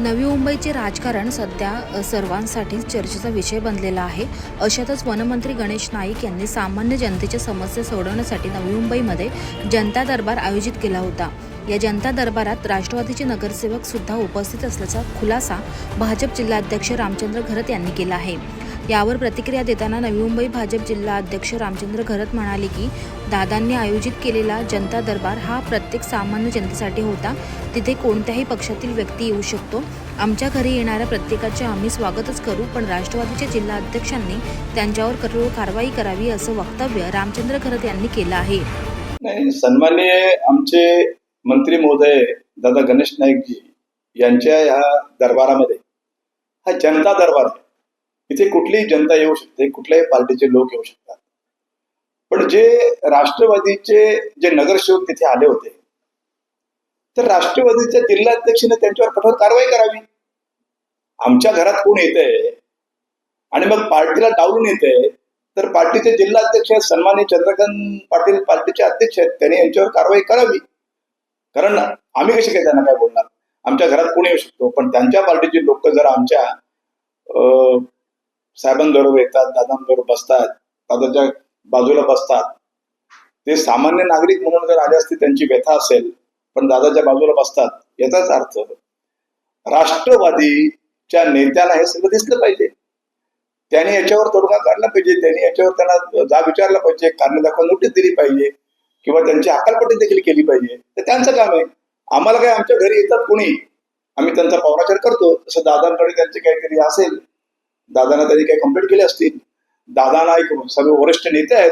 नवी मुंबईचे राजकारण सध्या सर्वांसाठी सर्वांसाठीच चर्चेचा विषय बनलेला आहे. अशातच वनमंत्री गणेश नाईक यांनी सामान्य जनतेच्या समस्या सोडवण्यासाठी नवी मुंबईमध्ये जनता दरबार आयोजित केला होता. या जनता दरबारात राष्ट्रवादीचे नगरसेवक सुद्धा उपस्थित असल्याचा खुलासा भाजप जिल्हाध्यक्ष रामचंद्र घरत यांनी केला आहे. यावर प्रतिक्रिया देताना नवी मुंबई भाजप जिल्हा अध्यक्ष रामचंद्र घरत म्हणाले की दादांनी आयोजित केलेला जनता दरबार हा प्रत्येक सामान्य जनतेसाठी होता. तिथे कोणत्याही पक्षातील व्यक्ती येऊ शकतो. आमच्या घरी येणाऱ्या प्रत्येकाचे आम्ही स्वागतच करू पण राष्ट्रवादीच्या जिल्हा अध्यक्षांनी त्यांच्यावर कठोर कारवाई करावी असं वक्तव्य रामचंद्र घरत यांनी केलं आहे. नाही सन्माननीय आमचे मंत्री महोदय दादा गणेश नाईकजी यांच्या ह्या दरबारामध्ये हा जनता दरबार आहे. इथे कुठलीही जनता येऊ शकते कुठल्याही पार्टीचे लोक येऊ शकतात. पण जे राष्ट्रवादीचे जे नगरसेवक तिथे आले होते तर राष्ट्रवादीच्या जिल्हाध्यक्षाने त्यांच्यावर कठोर कारवाई करावी. आमच्या घरात कोण येतंय आणि मग पार्टीला डावलून येते तर पार्टीचे जिल्हाध्यक्ष आहेत सन्मान्य चंद्रकांत पाटील पार्टीचे अध्यक्ष आहेत त्यांनी यांच्यावर कारवाई करावी. कारण आम्ही कसे काय त्यांना काय बोलणार? आमच्या घरात कोणी येऊ शकतो? पण त्यांच्या पार्टीचे लोक जर आमच्या अं, साहेबांबरोबर येतात दादांबरोबर बसतात दादाच्या बाजूला बसतात. ते सामान्य नागरिक म्हणून जर आले असते त्यांची व्यथा असेल पण दादाच्या बाजूला बसतात याचाच अर्थ राष्ट्रवादीच्या नेत्याला हे सगळं दिसलं पाहिजे. त्याने याच्यावर तोडगा काढला पाहिजे त्यांनी याच्यावर त्यांना जाब विचारला पाहिजे कारण दाखवा नोटीस दिली पाहिजे किंवा त्यांची अकालपट्टी देखील केली पाहिजे. तर त्यांचं काम आहे. आम्हाला काय आमच्या घरी येतात कोणी? आम्ही त्यांचा पाहुणाचार करतो. तसं दादांकडे त्यांचे काहीतरी असेल दादांना त्यांनी काही कंप्लेंट केली असतील? दादांना एक सगळे वरिष्ठ नेते आहेत.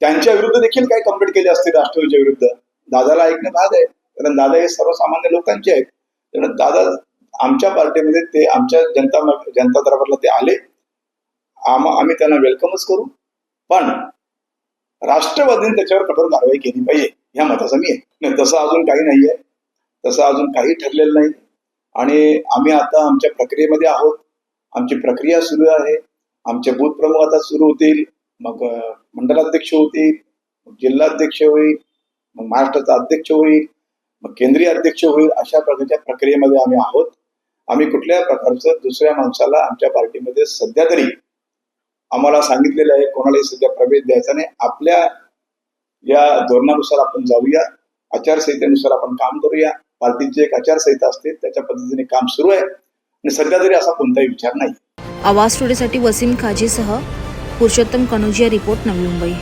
त्यांच्या विरुद्ध देखील काही कंप्लेंट केली असतील राष्ट्रवादीच्या विरुद्ध? दादाला ऐकणं भाग आहे. कारण दादा हे सर्वसामान्य लोकांचे आहेत. त्यामुळे दादा आमच्या पार्टीमध्ये ते आमच्या जनता जनता दरबारला ते आले. आम आम्ही त्यांना वेलकमच करू. पण राष्ट्रवादीने त्याच्यावर कठोर कारवाई केली पाहिजे. ह्या मताचा मी आहे. नाही तसं अजून काही नाही आहे तसं अजून काही ठरलेलं नाही. आणि आम्ही आता आमच्या प्रक्रियेमध्ये आहोत. आमची प्रक्रिया सुरू आहे. आमचे बूथ प्रमुख आता सुरू होतील. मग मंडलाध्यक्ष होतील. मग जिल्हाध्यक्ष होईल. मग महाराष्ट्राचा अध्यक्ष होईल. मग केंद्रीय अध्यक्ष होईल अशा प्रकारच्या प्रक्रियेमध्ये आम्ही आहोत. आम्ही कुठल्या प्रकारचं दुसऱ्या माणसाला आमच्या पार्टीमध्ये सध्या तरी आम्हाला सांगितलेलं आहे कोणालाही सध्या प्रवेश द्यायचा नाही. आपल्या या धोरणानुसार आपण जाऊया. आचारसंहितेनुसार आपण काम करूया. पार्टीची एक आचारसंहिता असते. त्याच्या पद्धतीने काम सुरू आहे. आणि सध्या तरी असा कोणताही विचार नाही. आवाज टुडेसाठी वसीम खाजीसह पुरुषोत्तम कनोजिया रिपोर्ट नवी मुंबई.